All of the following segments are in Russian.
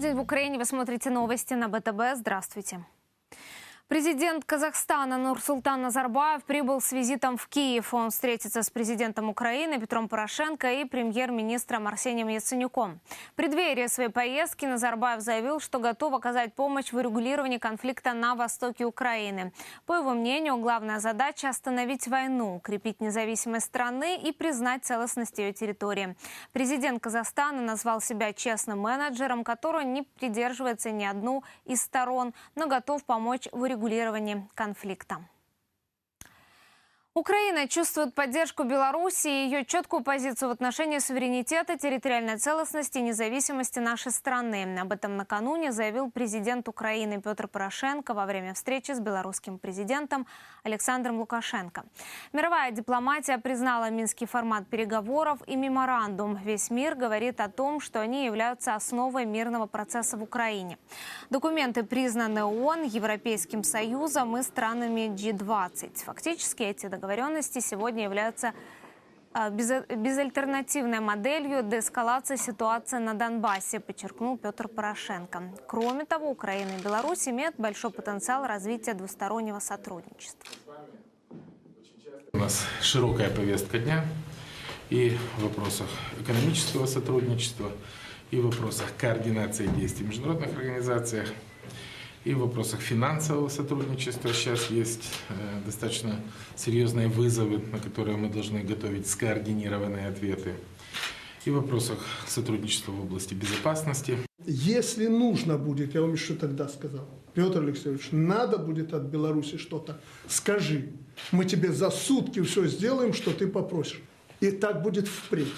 полдень в Украине. Вы смотрите новости на БТБ. Здравствуйте. Президент Казахстана Нурсултан Назарбаев прибыл с визитом в Киев. Он встретится с президентом Украины Петром Порошенко и премьер-министром Арсением Яценюком. В преддверии своей поездки Назарбаев заявил, что готов оказать помощь в урегулировании конфликта на востоке Украины. По его мнению, главная задача – остановить войну, укрепить независимость страны и признать целостность ее территории. Президент Казахстана назвал себя честным менеджером, который не придерживается ни одну из сторон, но готов помочь в урегулировании урегулировании конфликта. Украина чувствует поддержку Беларуси и ее четкую позицию в отношении суверенитета, территориальной целостности и независимости нашей страны. Об этом накануне заявил президент Украины Петр Порошенко во время встречи с белорусским президентом Александром Лукашенко. Мировая дипломатия признала минский формат переговоров и меморандум. Весь мир говорит о том, что они являются основой мирного процесса в Украине. Документы признаны ООН, Европейским Союзом и странами G20. Фактически эти договоренности договоренности сегодня являются а, безальтернативной моделью деэскалации ситуации на Донбассе, подчеркнул Петр Порошенко. Кроме того, Украина и Беларусь имеют большой потенциал развития двустороннего сотрудничества. У нас широкая повестка дня и в вопросах экономического сотрудничества, и в вопросах координации действий в международных организациях, и в вопросах финансового сотрудничества сейчас есть э, достаточно серьезные вызовы, на которые мы должны готовить скоординированные ответы. И в вопросах сотрудничества в области безопасности. Если нужно будет, я вам еще тогда сказал, Петр Алексеевич, надо будет от Беларуси что-то, скажи. Мы тебе за сутки все сделаем, что ты попросишь. И так будет впредь.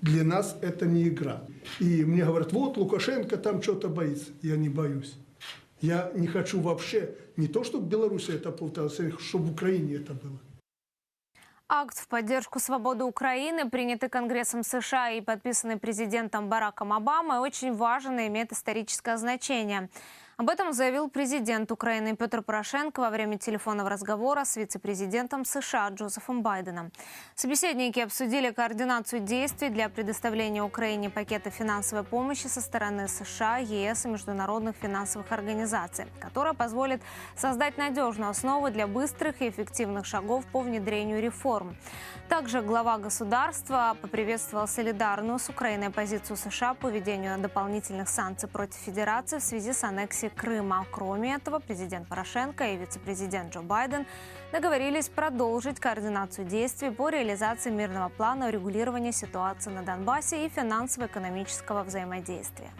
Для нас это не игра. И мне говорят, вот Лукашенко там что-то боится. Я не боюсь. Я не хочу вообще, не то чтобы в Беларуси это повторилось, а чтобы в Украине это было. Акт в поддержку свободы Украины, принятый Конгрессом США и подписанный президентом Бараком Обамой, очень важен и имеет историческое значение. Об этом заявил президент Украины Петр Порошенко во время телефонного разговора с вице-президентом США Джозефом Байденом. Собеседники обсудили координацию действий для предоставления Украине пакета финансовой помощи со стороны США, ЕС и международных финансовых организаций, которая позволит создать надежную основу для быстрых и эффективных шагов по внедрению реформ. Также глава государства поприветствовал солидарную с Украиной позицию США по введению дополнительных санкций против Федерации в связи с аннексией Крыма. Кроме этого, президент Порошенко и вице-президент Джо Байден договорились продолжить координацию действий по реализации мирного плана урегулирования ситуации на Донбассе и финансово-экономического взаимодействия.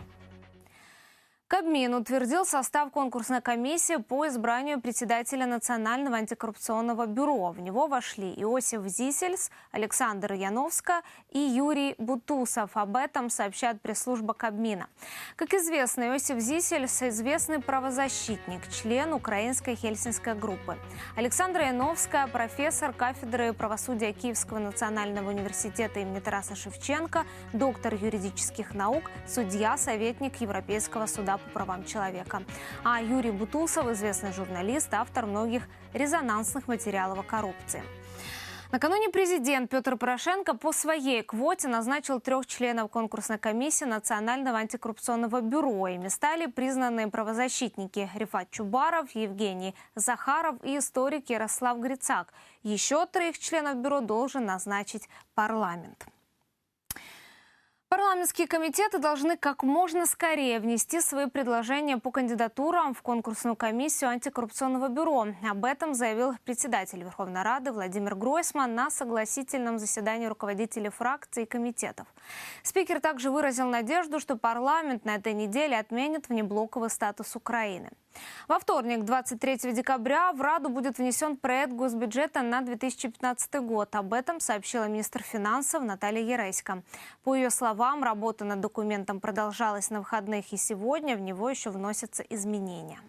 Кабмин утвердил состав конкурсной комиссии по избранию председателя Национального антикоррупционного бюро. В него вошли Иосиф Зисельс, Александр Яновска и Юрий Бутусов. Об этом сообщает пресс-служба Кабмина. Как известно, Иосиф Зисельс – известный правозащитник, член украинской хельсинской группы. Александра Яновская – профессор кафедры правосудия Киевского национального университета имени Тараса Шевченко, доктор юридических наук, судья, советник Европейского суда по правам человека. А Юрий Бутусов, известный журналист, автор многих резонансных материалов о коррупции. Накануне президент Петр Порошенко по своей квоте назначил трех членов конкурсной комиссии Национального антикоррупционного бюро. Ими стали признанные правозащитники Рифат Чубаров, Евгений Захаров и историк Ярослав Грицак. Еще троих членов бюро должен назначить парламент. Парламентские комитеты должны как можно скорее внести свои предложения по кандидатурам в конкурсную комиссию антикоррупционного бюро. Об этом заявил председатель Верховной Рады Владимир Гройсман на согласительном заседании руководителей фракций и комитетов. Спикер также выразил надежду, что парламент на этой неделе отменит внеблоковый статус Украины. Во вторник, 23 декабря, в Раду будет внесен проект госбюджета на 2015 год. Об этом сообщила министр финансов Наталья Ереська. По ее словам, работа над документом продолжалась на выходных и сегодня в него еще вносятся изменения.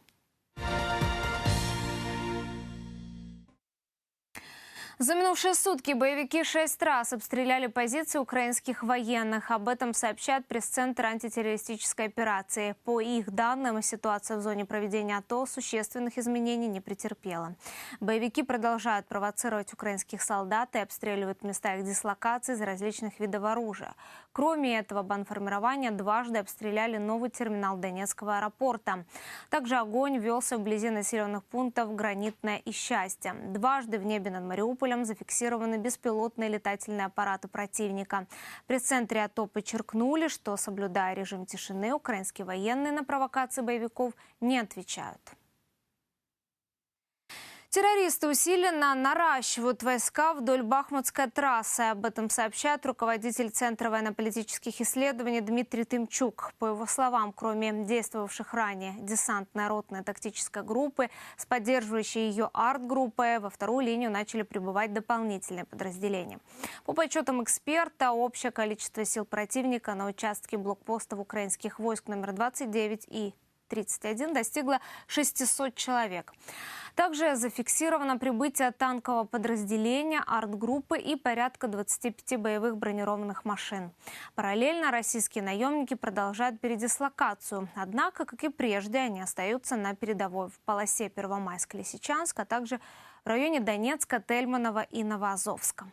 За минувшие сутки боевики шесть раз обстреляли позиции украинских военных. Об этом сообщает пресс-центр антитеррористической операции. По их данным, ситуация в зоне проведения АТО существенных изменений не претерпела. Боевики продолжают провоцировать украинских солдат и обстреливают места их дислокации из различных видов оружия. Кроме этого, банформирования дважды обстреляли новый терминал Донецкого аэропорта. Также огонь велся вблизи населенных пунктов Гранитное и Счастье. Дважды в небе над Мариуполем Мариуполем зафиксированы беспилотные летательные аппараты противника. В пресс-центре АТО подчеркнули, что, соблюдая режим тишины, украинские военные на провокации боевиков не отвечают. Террористы усиленно наращивают войска вдоль Бахмутской трассы. Об этом сообщает руководитель Центра военно-политических исследований Дмитрий Тымчук. По его словам, кроме действовавших ранее десантной ротной тактической группы с поддерживающей ее арт-группой, во вторую линию начали прибывать дополнительные подразделения. По подсчетам эксперта, общее количество сил противника на участке блокпостов украинских войск номер 29 и 31 достигло 600 человек. Также зафиксировано прибытие танкового подразделения, арт-группы и порядка 25 боевых бронированных машин. Параллельно российские наемники продолжают передислокацию. Однако, как и прежде, они остаются на передовой в полосе Первомайск-Лисичанск, а также в районе Донецка, Тельманова и Новоазовска.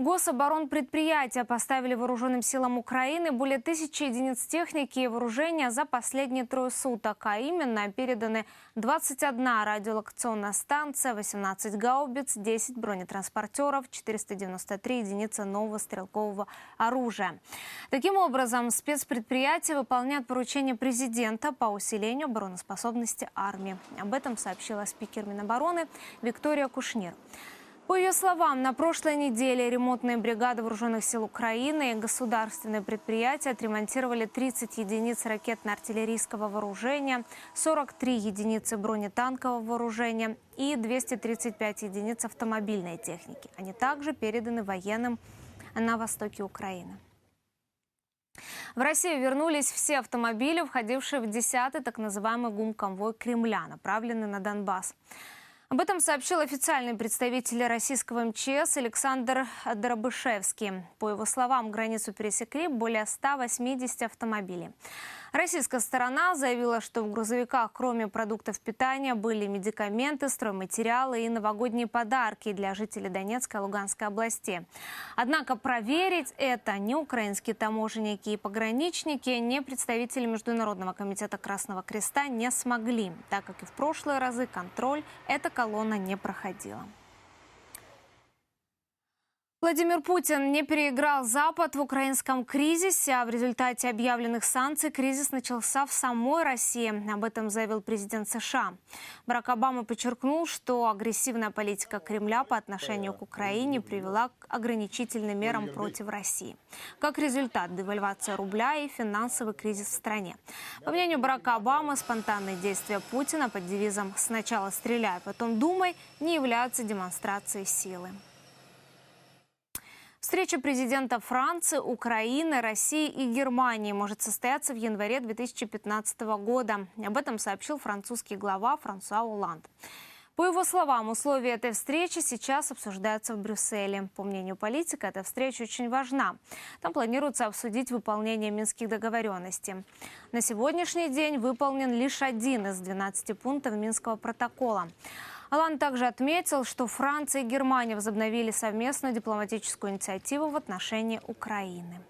Гособоронпредприятия поставили вооруженным силам Украины более тысячи единиц техники и вооружения за последние трое суток, а именно переданы 21 радиолокационная станция, 18 гаубиц, 10 бронетранспортеров, 493 единицы нового стрелкового оружия. Таким образом, спецпредприятия выполняют поручения президента по усилению обороноспособности армии. Об этом сообщила спикер Минобороны Виктория Кушнир. По ее словам, на прошлой неделе ремонтные бригады Вооруженных сил Украины и государственные предприятия отремонтировали 30 единиц ракетно-артиллерийского вооружения, 43 единицы бронетанкового вооружения и 235 единиц автомобильной техники. Они также переданы военным на востоке Украины. В Россию вернулись все автомобили, входившие в 10-й так называемый ГУМ-конвой Кремля, направленный на Донбасс. Об этом сообщил официальный представитель российского МЧС Александр Дробышевский. По его словам, границу пересекли более 180 автомобилей. Российская сторона заявила, что в грузовиках, кроме продуктов питания, были медикаменты, стройматериалы и новогодние подарки для жителей Донецкой и Луганской областей. Однако проверить это ни украинские таможенники и пограничники, ни представители Международного комитета Красного Креста не смогли, так как и в прошлые разы контроль эта колонна не проходила. Владимир Путин не переиграл Запад в украинском кризисе, а в результате объявленных санкций кризис начался в самой России. Об этом заявил президент США. Барак Обама подчеркнул, что агрессивная политика Кремля по отношению к Украине привела к ограничительным мерам против России. Как результат, девальвация рубля и финансовый кризис в стране. По мнению Барака Обамы, спонтанные действия Путина под девизом «сначала стреляй, потом думай» не являются демонстрацией силы. Встреча президента Франции, Украины, России и Германии может состояться в январе 2015 года. Об этом сообщил французский глава Франсуа Оланд. По его словам, условия этой встречи сейчас обсуждаются в Брюсселе. По мнению политика, эта встреча очень важна. Там планируется обсудить выполнение минских договоренностей. На сегодняшний день выполнен лишь один из 12 пунктов Минского протокола. Алан также отметил, что Франция и Германия возобновили совместную дипломатическую инициативу в отношении Украины.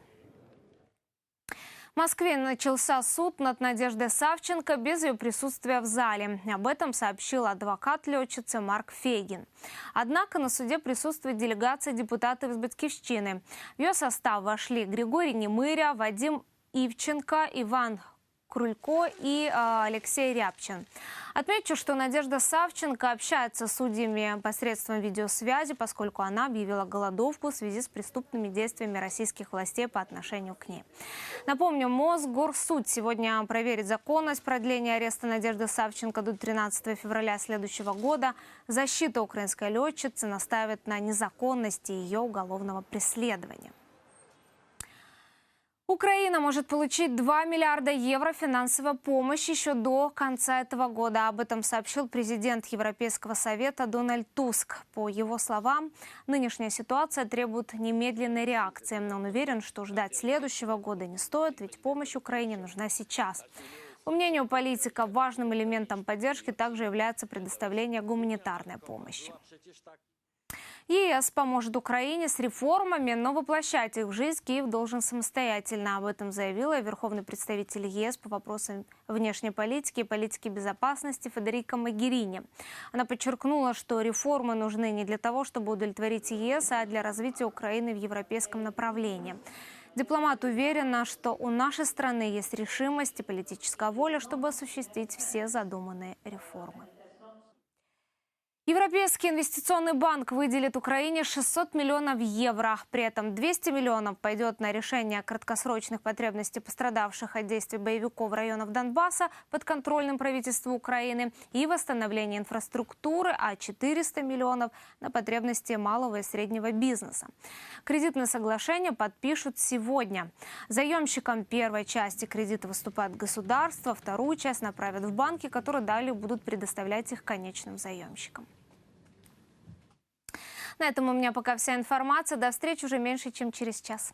В Москве начался суд над Надеждой Савченко без ее присутствия в зале. Об этом сообщил адвокат летчицы Марк Фейгин. Однако на суде присутствует делегация депутатов из Батькивщины. В ее состав вошли Григорий Немыря, Вадим Ивченко, Иван Крулько и э, Алексей Рябчин. Отмечу, что Надежда Савченко общается с судьями посредством видеосвязи, поскольку она объявила голодовку в связи с преступными действиями российских властей по отношению к ней. Напомню, Мосгорсуд сегодня проверит законность продления ареста Надежды Савченко до 13 февраля следующего года. Защита украинской летчицы настаивает на незаконности ее уголовного преследования. Украина может получить 2 миллиарда евро финансовой помощи еще до конца этого года. Об этом сообщил президент Европейского совета Дональд Туск. По его словам, нынешняя ситуация требует немедленной реакции. Но он уверен, что ждать следующего года не стоит, ведь помощь Украине нужна сейчас. По мнению политика, важным элементом поддержки также является предоставление гуманитарной помощи. ЕС поможет Украине с реформами, но воплощать их в жизнь Киев должен самостоятельно. Об этом заявила верховный представитель ЕС по вопросам внешней политики и политики безопасности Федерика Магерини. Она подчеркнула, что реформы нужны не для того, чтобы удовлетворить ЕС, а для развития Украины в европейском направлении. Дипломат уверена, что у нашей страны есть решимость и политическая воля, чтобы осуществить все задуманные реформы. Европейский инвестиционный банк выделит Украине 600 миллионов евро. При этом 200 миллионов пойдет на решение краткосрочных потребностей пострадавших от действий боевиков районов Донбасса под контрольным правительству Украины и восстановление инфраструктуры, а 400 миллионов на потребности малого и среднего бизнеса. Кредитное соглашение подпишут сегодня. Заемщиком первой части кредита выступает государство, вторую часть направят в банки, которые далее будут предоставлять их конечным заемщикам. На этом у меня пока вся информация. До встречи уже меньше, чем через час.